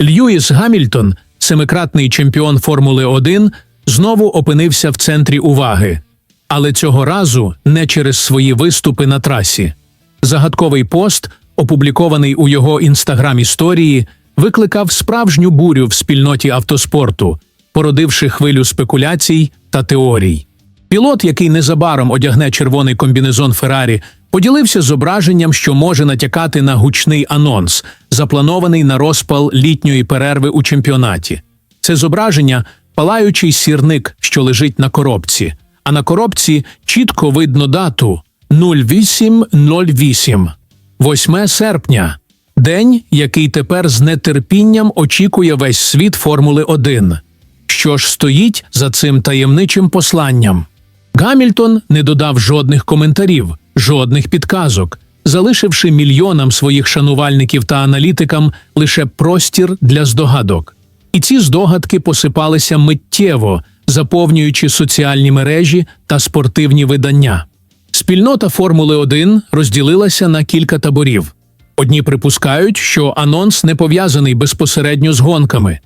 Льюіс Гамільтон, семикратний чемпіон Формули 1, знову опинився в центрі уваги, але цього разу не через свої виступи на трасі. Загадковий пост, опублікований у його інстаграм історії, викликав справжню бурю в спільноті автоспорту, породивши хвилю спекуляцій та теорій. Пілот, який незабаром одягне червоний комбінезон Феррарі, поділився зображенням, що може натякати на гучний анонс, запланований на розпал літньої перерви у чемпіонаті. Це зображення палаючий сірник, що лежить на коробці, а на коробці чітко видно дату 0808, 8 серпня, день, який тепер з нетерпінням очікує весь світ Формули 1. Що ж стоїть за цим таємничим посланням? Гамільтон не додав жодних коментарів, жодних підказок, залишивши мільйонам своїх шанувальників та аналітикам лише простір для здогадок. І ці здогадки посипалися миттєво, заповнюючи соціальні мережі та спортивні видання. Спільнота Формули 1 розділилася на кілька таборів. Одні припускають, що анонс не пов'язаний безпосередньо з гонками.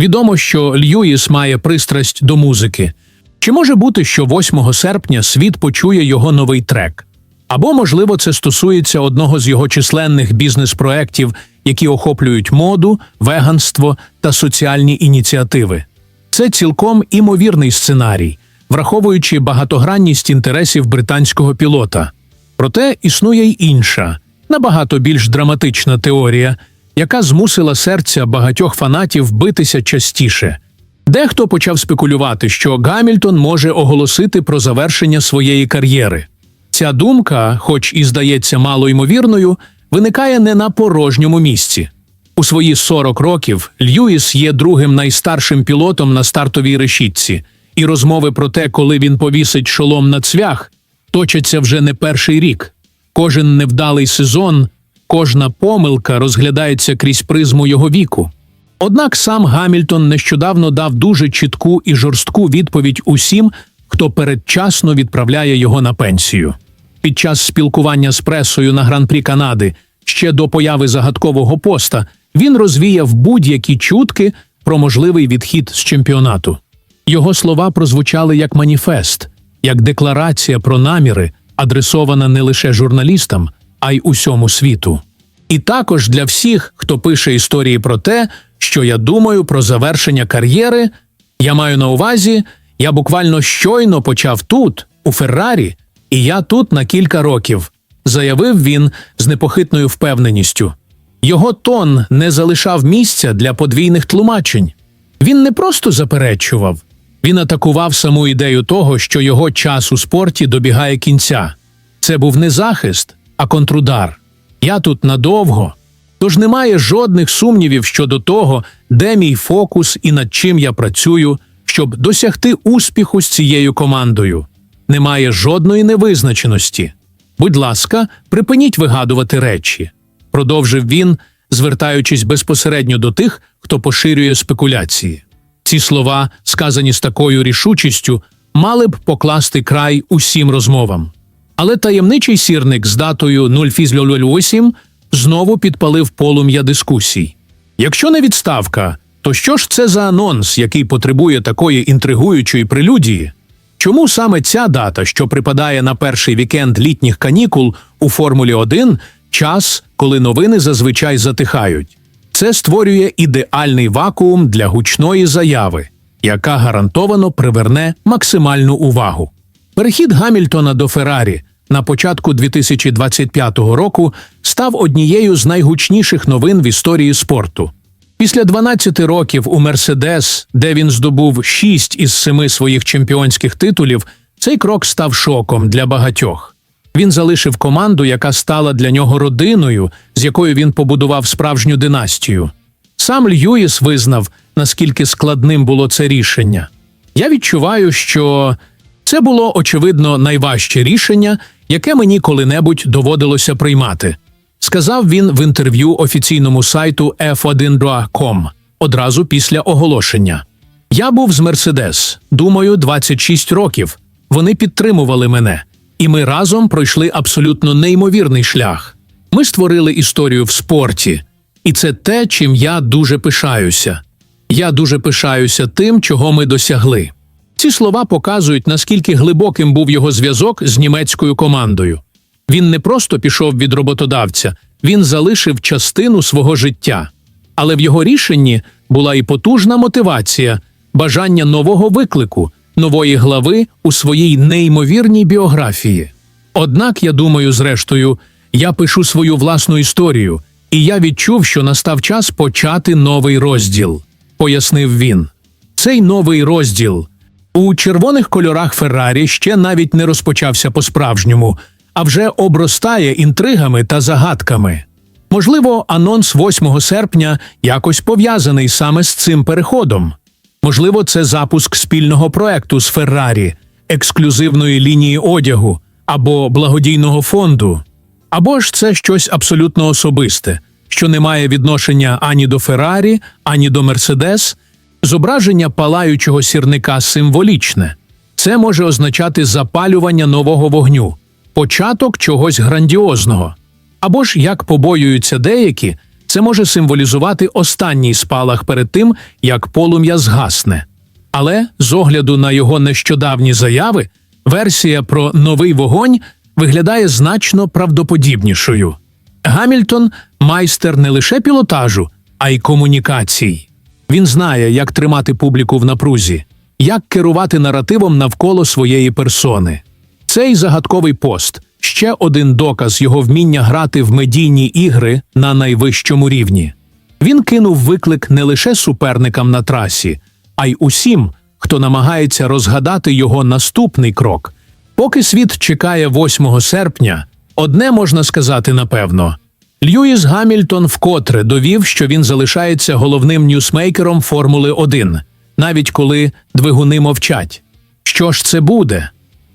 Відомо, що Льюіс має пристрасть до музики. Чи може бути, що 8 серпня світ почує його новий трек? Або, можливо, це стосується одного з його численних бізнес-проєктів, які охоплюють моду, веганство та соціальні ініціативи. Це цілком імовірний сценарій, враховуючи багатогранність інтересів британського пілота. Проте існує й інша, набагато більш драматична теорія, яка змусила серця багатьох фанатів битися частіше. Дехто почав спекулювати, що Гамільтон може оголосити про завершення своєї кар'єри. Ця думка, хоч і здається малоймовірною, виникає не на порожньому місці. У свої 40 років Льюіс є другим найстаршим пілотом на стартовій решітці, і розмови про те, коли він повісить шолом на цвях, точаться вже не перший рік. Кожен невдалий сезон, кожна помилка розглядається крізь призму його віку. Однак сам Гамільтон нещодавно дав дуже чітку і жорстку відповідь усім, хто передчасно відправляє його на пенсію. Під час спілкування з пресою на гран-прі Канади ще до появи загадкового поста він розвіяв будь-які чутки про можливий відхід з чемпіонату. Його слова прозвучали як маніфест, як декларація про наміри, адресована не лише журналістам, а й усьому світу. І також для всіх, хто пише історії про те, що я думаю про завершення кар'єри, я маю на увазі, я буквально щойно почав тут, у Феррарі, і я тут на кілька років, заявив він з непохитною впевненістю. Його тон не залишав місця для подвійних тлумачень. Він не просто заперечував, він атакував саму ідею того, що його час у спорті добігає кінця. Це був не захист, а контрудар. Я тут надовго. Тож немає жодних сумнівів щодо того, де мій фокус і над чим я працюю, щоб досягти успіху з цією командою. Немає жодної невизначеності. Будь ласка, припиніть вигадувати речі, продовжив він, звертаючись безпосередньо до тих, хто поширює спекуляції. Ці слова, сказані з такою рішучістю, мали б покласти край усім розмовам. Але таємничий сірник з датою 0 знову підпалив полум'я дискусій. Якщо не відставка, то що ж це за анонс, який потребує такої інтригуючої прелюдії? Чому саме ця дата, що припадає на перший вікенд літніх канікул у Формулі 1, час, коли новини зазвичай затихають? Це створює ідеальний вакуум для гучної заяви, яка гарантовано приверне максимальну увагу. Перехід Гамільтона до Феррарі на початку 2025 року став однією з найгучніших новин в історії спорту. Після 12 років у Мерседес, де він здобув 6 із 7 своїх чемпіонських титулів, цей крок став шоком для багатьох. Він залишив команду, яка стала для нього родиною, з якою він побудував справжню династію. Сам Льюіс визнав, наскільки складним було це рішення. Я відчуваю, що це було очевидно найважче рішення, яке мені коли-небудь доводилося приймати. Сказав він в інтерв'ю офіційному сайту F1.com одразу після оголошення. Я був з Мерседес, думаю, 26 років. Вони підтримували мене, і ми разом пройшли абсолютно неймовірний шлях. Ми створили історію в спорті. І це те, чим я дуже пишаюся. Я дуже пишаюся тим, чого ми досягли. Ці слова показують, наскільки глибоким був його зв'язок з німецькою командою. Він не просто пішов від роботодавця, він залишив частину свого життя. Але в його рішенні була і потужна мотивація, бажання нового виклику, нової глави у своїй неймовірній біографії. Однак, я думаю, зрештою, я пишу свою власну історію, і я відчув, що настав час почати новий розділ, пояснив він. Цей новий розділ у червоних кольорах Феррарі ще навіть не розпочався по-справжньому, а вже обростає інтригами та загадками. Можливо, анонс 8 серпня якось пов'язаний саме з цим переходом. Можливо, це запуск спільного проекту з Феррарі, ексклюзивної лінії одягу або благодійного фонду. Або ж це щось абсолютно особисте, що не має відношення ані до Феррарі, ані до Мерседес. Зображення палаючого сірника символічне. Це може означати запалювання нового вогню, початок чогось грандіозного. Або ж, як побоюються деякі, це може символізувати останній спалах перед тим, як полум'я згасне. Але з огляду на його нещодавні заяви, версія про новий вогонь виглядає значно правдоподібнішою. Гамільтон майстер не лише пілотажу, а й комунікацій. Він знає, як тримати публіку в напрузі, як керувати наративом навколо своєї персони. Цей загадковий пост ще один доказ його вміння грати в медійні ігри на найвищому рівні. Він кинув виклик не лише суперникам на трасі, а й усім, хто намагається розгадати його наступний крок. Поки світ чекає 8 серпня, одне можна сказати напевно. Льюіс Гамільтон вкотре довів, що він залишається головним ньюсмейкером Формули 1, навіть коли двигуни мовчать. Що ж це буде?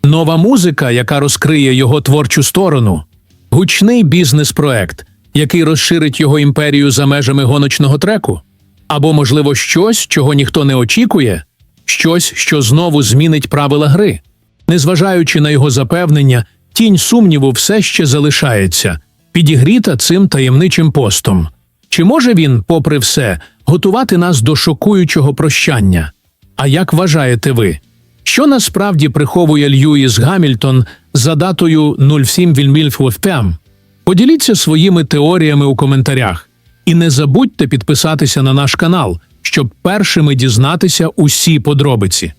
Нова музика, яка розкриє його творчу сторону, гучний бізнес-проект, який розширить його імперію за межами гоночного треку, або, можливо, щось, чого ніхто не очікує, щось, що знову змінить правила гри. Незважаючи на його запевнення, тінь сумніву все ще залишається, підігріта цим таємничим постом. Чи може він, попри все, готувати нас до шокуючого прощання? А як вважаєте ви? Що насправді приховує Льюіс Гамільтон за датою 07 Вільмільфуфтем? Поділіться своїми теоріями у коментарях. І не забудьте підписатися на наш канал, щоб першими дізнатися усі подробиці.